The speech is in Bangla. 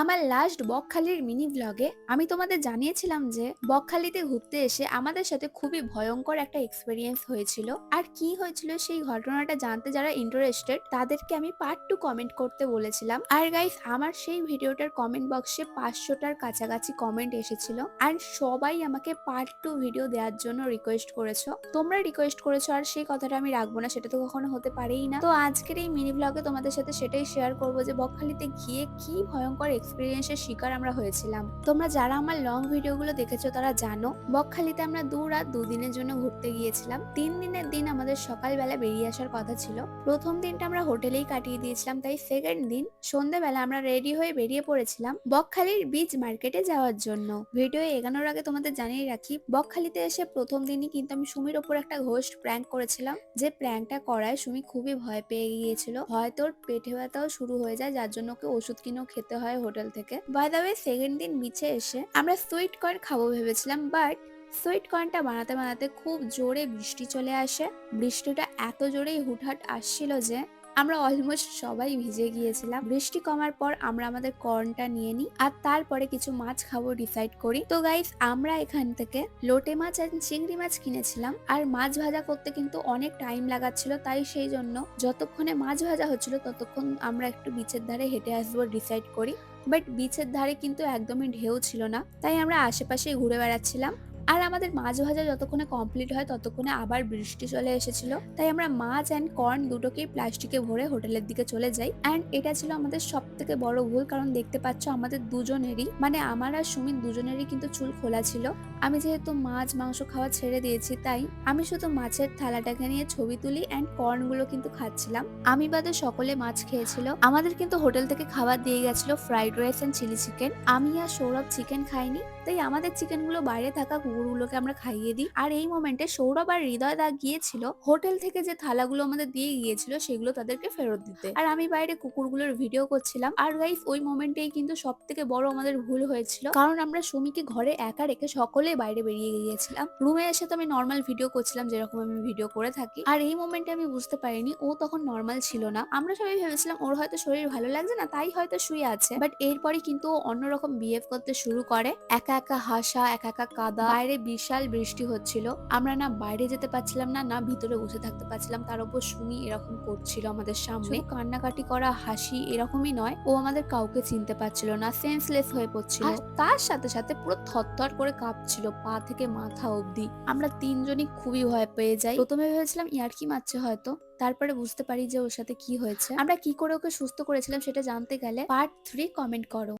আমার লাস্ট বকখালির মিনি ব্লগে আমি তোমাদের জানিয়েছিলাম যে বকখালিতে ঘুরতে এসে আমাদের সাথে খুবই ভয়ঙ্কর একটা এক্সপিরিয়েন্স হয়েছিল। আর কি হয়েছিল সেই ঘটনাটা জানতে যারা ইন্টারেস্টেড তাদেরকে আমি পার্ট টু কমেন্ট করতে বলেছিলাম। আর গাইস আমার সেই ভিডিওটার কমেন্ট বক্সে পাঁচশোটার কাছাকাছি কমেন্ট এসেছিল। আর সবাই আমাকে পার্ট টু ভিডিও দেওয়ার জন্য রিকোয়েস্ট করেছ। তোমরা রিকোয়েস্ট করেছ, আর সেই কথাটা আমি রাখব না, সেটা তো কখনো হতে পারেই না। তো আজকের এই মিনি ব্লগে তোমাদের সাথে সেটাই শেয়ার করব যে বকখালিতে গিয়ে কি ভয়ঙ্কর এক্সপিরিয়েন্সের শিকার আমরা হয়েছিলাম। তোমরা যারা আমার লং ভিডিওগুলো দেখেছ, তারা জানো, বকখালিতে আমরা দু রাত দুদিনের জন্য ঘুরতে গিয়েছিলাম। তিন দিনের দিন আমাদের সকালবেলা বেরিয়ে আসার কথা ছিল। প্রথম দিনটা আমরা হোটেলেই কাটিয়ে দিয়েছিলাম, তাই সেকেন্ড দিন সন্ধ্যেবেলা আমরা রেডি হয়ে বেরিয়ে পড়েছিলাম বকখালির বীজ মার্কেটে যাওয়ার জন্য। ভিডিও এগানোর আগে তোমাদের জানিয়ে রাখি, বকখালিতে এসে প্রথম দিনই কিন্তু আমি সুমির ওপর একটা ঘোস্ট প্র্যাঙ্ক করেছিলাম। যে প্র্যাঙ্কটা করায় সুমি খুবই ভয় পেয়ে গিয়েছিল। হয়তো ওর পেটে ব্যথাও শুরু হয়ে যায়, যার জন্য ওকে ওষুধ কিনেও খেতে হয়, হোটেল থেকে। বাই দ্য ওয়ে সেকেন্ড দিন বিচে এসে আমরা সুইট কর্ন খাব ভেবেছিলাম বাট সুইট কর্নটা বানাতে বানাতে খুব জোরে বৃষ্টি চলে আসে। বৃষ্টিটা এত জোরেই হুটহাট আসছিল যে আমরা অলমোস্ট সবাই ভিজে গিয়েছিলাম। বৃষ্টি কমার পর আমরা আমাদের কর্নটা নিয়ে নিই, আর তারপরে কিছু মাছ খাব ডিসাইড করি। তো গাইস আমরা এখান থেকে লোটে মাছ আর চিংড়ি মাছ কিনেছিলাম, আর মাছ ভাজা করতে কিন্তু অনেক টাইম লাগাচ্ছিল, তাই সেই জন্য যতক্ষণে মাছ ভাজা হচ্ছিল ততক্ষণ আমরা একটু বিচের ধারে হেঁটে আসব ডিসাইড করি। বাট বিচের ধারে কিন্তু একদমই ঢেউ ছিল না। তাই আমরা আশেপাশে ঘুরে বেড়াচ্ছিলাম। আর আমাদের মাছ ভাজা যতক্ষণে কমপ্লিট হয়, ততক্ষণে আবার বৃষ্টি চলে এসেছিল। তাই আমরা মাছ অ্যান্ড কর্ন দুটোকেই প্লাস্টিকে ভরে হোটেলের দিকে চলে যাই। অ্যান্ড এটা ছিল আমাদের সব থেকে বড় ভুল, কারণ দেখতে পাচ্ছ আমাদের দুজনেরই মানে আমার আর সুমিত দুজনেরই কিন্তু চুল খোলা ছিল। আমি যেহেতু মাছ, মাংস খাওয়া ছেড়ে দিয়েছি, তাই আমি শুধু মাছের থালাটাকে নিয়ে ছবি তুলি অ্যান্ড কর্নগুলো কিন্তু খাচ্ছিলাম। আমি বাদে সকলে মাছ খেয়েছিল। আমাদের কিন্তু হোটেল থেকে খাবার দিয়ে গেছিল fried rice and chilli chicken আমি আর সৌরভ চিকেন খাইনি, তাই আমাদের চিকেনগুলো বাইরে থাকা কুকুরগুলোকে আমরা খাইয়ে দিই। আর এই মোমেন্টে সৌরভ আর হৃদয় দা গিয়েছিল হোটেল থেকে যে থালাগুলো আমাদের দিয়ে গিয়েছিল সেগুলো তাদেরকে ফেরত দিতে। আর আমি বাইরে কুকুরগুলোর ভিডিও করছিলাম। আর গাইস ওই মোমেন্টেই কিন্তু সব থেকে বড় আমাদের ভুল হয়েছিল। কারণ আমরা সুমিকে ঘরে একা রেখে সকলে বাইরে বেরিয়ে গিয়েছিলাম। রুমে এসে তো আমি নর্মাল ভিডিও করছিলাম, যেরকম আমি ভিডিও করে থাকি। আর এই মোমেন্টে আমি বুঝতে পারিনি, ও তখন নর্মাল ছিল না। আমরা সবাই ভেবেছিলাম, ওর হয়তো শরীর ভালো লাগছে না, তাই হয়তো শুয়ে আছে। বাট এরপরে কিন্তু ও অন্যরকম বিহেভ করতে শুরু করে। একা একা হাসা, একা একা কাদা। বাইরে বিশাল বৃষ্টি হচ্ছিল। আমরা না বাইরে যেতে পারছিলাম না না ভিতরে বসে থাকতে পারছিলাম। তার উপর শুনি এরকম করছিল আমাদের সামনে। কান্নাকাটি করা হাসি এরকমই নয় ও আমাদের কাউকে চিনতে পারছিল না সেন্সলেস হয়ে পড়ছিল। তার সাথে সাথে পুরো থরথর করে কাঁপছিল পা থেকে মাথা অবধি। আমরা তিনজনই খুবই ভয় পেয়ে যাই। প্রথমে ভেবেছিলাম ইয়ার্কি মারছে হয়তো? তারপরে বুঝতে পারি যে ওর সাথে কি হয়েছে। আমরা কি করে ওকে সুস্থ করেছিলাম সেটা জানতে গেলে পার্ট থ্রি কমেন্ট করো।